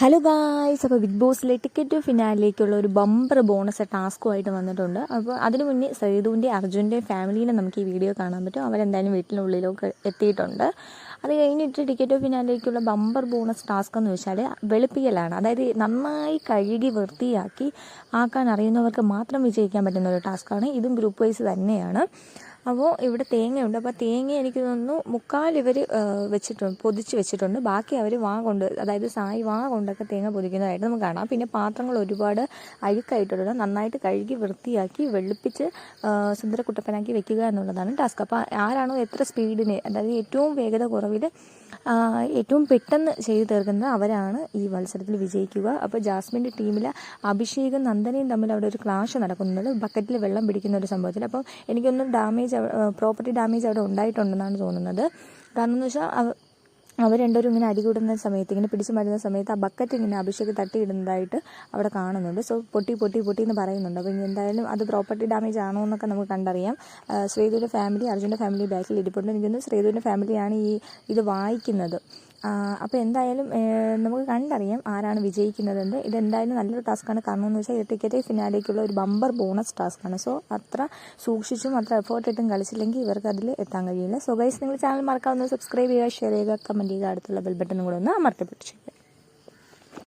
Hello guys അപ്പോൾ big ബോസിലെ ticket ഫിനാലിലേക്കുള്ള ഒരു ബമ്പർ ബോണസ് ടാസ്കുമായിട്ട് വന്നിട്ടുണ്ട്. അപ്പോൾ അതിനു മുന്നേ സൈദുവിന്റെ അർജുന്റെ ഫാമിലീനെ നമുക്ക് ഈ വീഡിയോ കാണാൻ പറ്റും. അവരെന്തായാലും വീട്ടിനുള്ളിലൊക്കെ എത്തിയിട്ടുണ്ട്. അത് കഴിഞ്ഞിട്ട് ടിക്കറ്റ് ഫിനാലിലേക്കുള്ള ബമ്പർ ബോണസ് ടാസ്ക് എന്ന് വെച്ചാൽ വെളുപ്പിക്കലാണ്. അതായത് നന്നായി കഴുകി വൃത്തിയാക്കി ആക്കാൻ അറിയുന്നവർക്ക് മാത്രം വിജയിക്കാൻ പറ്റുന്ന ഒരു ടാസ്ക്കാണ് ഇതും ഗ്രൂപ്പ് വൈസ് തന്നെയാണ്. അപ്പോൾ ഇവിടെ തേങ്ങയുണ്ട്. അപ്പോൾ തേങ്ങ എനിക്ക് തോന്നുന്നു മുക്കാൽ ഇവർ വെച്ചിട്ടുണ്ട് പൊതിച്ച് വെച്ചിട്ടുണ്ട്. ബാക്കി അവർ വാ കൊണ്ട് അതായത് സായി വാ കൊണ്ടൊക്കെ തേങ്ങ പൊതിക്കുന്നതായിട്ട് നമുക്ക് കാണാം. പിന്നെ പാത്രങ്ങൾ ഒരുപാട് അഴുക്കായിട്ടുള്ളത് നന്നായിട്ട് കഴുകി വൃത്തിയാക്കി വെളുപ്പിച്ച് സുന്ദര സുന്ദരക്കുട്ടപ്പനാക്കി വെക്കുക എന്നുള്ളതാണ് ടാസ്ക്. അപ്പോൾ ആരാണോ എത്ര സ്പീഡിന് അതായത് ഏറ്റവും വേഗത കുറവിൽ ഏറ്റവും പെട്ടെന്ന് ചെയ്തു തീർക്കുന്നത് അവരാണ് ഈ മത്സരത്തിൽ വിജയിക്കുക. അപ്പോൾ ജാസ്മിന്റെ ടീമിൽ അഭിഷേകും നന്ദനയും തമ്മിൽ അവിടെ ഒരു ക്ലാഷ് നടക്കുന്നുണ്ട്. ബക്കറ്റിൽ വെള്ളം പിടിക്കുന്ന ഒരു സംഭവത്തിൽ. അപ്പോൾ എനിക്കൊന്നും ഡാമേജ് പ്രോപ്പർട്ടി ഡാമേജ് അവിടെ ഉണ്ടായിട്ടുണ്ടെന്നാണ് തോന്നുന്നത്. കാരണം എന്ന് വെച്ചാൽ അവ- അവർ രണ്ടുപേരും ഇങ്ങനെ അടികൂടുന്ന സമയത്ത് ഇങ്ങനെ പിടിച്ചു മാറ്റുന്ന സമയത്ത് ആ ബക്കറ്റ് ഇങ്ങനെ അഭിഷേക് തട്ടിയിടുന്നതായിട്ട് അവിടെ കാണുന്നുണ്ട്. സോ പൊട്ടി പൊട്ടി പൊട്ടി എന്ന് പറയുന്നുണ്ട്. അപ്പോൾ ഇനി എന്തായാലും അത് പ്രോപ്പർട്ടി ഡാമേജ് ആണോ എന്നൊക്കെ നമുക്ക് കണ്ടറിയാം. ശ്രീധുവിന്റെ ഫാമിലി അർജുന്റെ ഫാമിലി ബാക്കിൽ ഇരിപ്പുണ്ട്. എനിക്കൊന്ന് ശ്രീധുവിന്റെ ഫാമിലിയാണ് ഈ ഇത് വായിക്കുന്നത്. അപ്പോൾ എന്തായാലും നമുക്ക് കണ്ടറിയാം ആരാണ് വിജയിക്കുന്നതെന്ന്. ഇതെന്തായാലും നല്ലൊരു ടാസ്ക്കാണ്. കാരണം എന്ന് വെച്ചാൽ ടിക്കറ്റ് ഫിനാലേക്കുള്ള ഒരു ബമ്പർ ബോണസ് ടാസ്ക്കാണ്. സോ അത്ര സൂക്ഷിച്ചും അത്ര എഫേർട്ട് ഇട്ടും കളിച്ചില്ലെങ്കിൽ ഇവർക്ക് അതിൽ എത്താൻ കഴിയില്ല. സോ ഗൈസ് നിങ്ങൾ ചാനൽ മറക്കാവുന്ന സബ്സ്ക്രൈബ് ചെയ്യുക ഷെയർ ചെയ്യുക കമന്റ് ചെയ്യുക അടുത്തുള്ള ബെൽ കൂടെ ഒന്ന് അമർത്തി പിടിച്ചു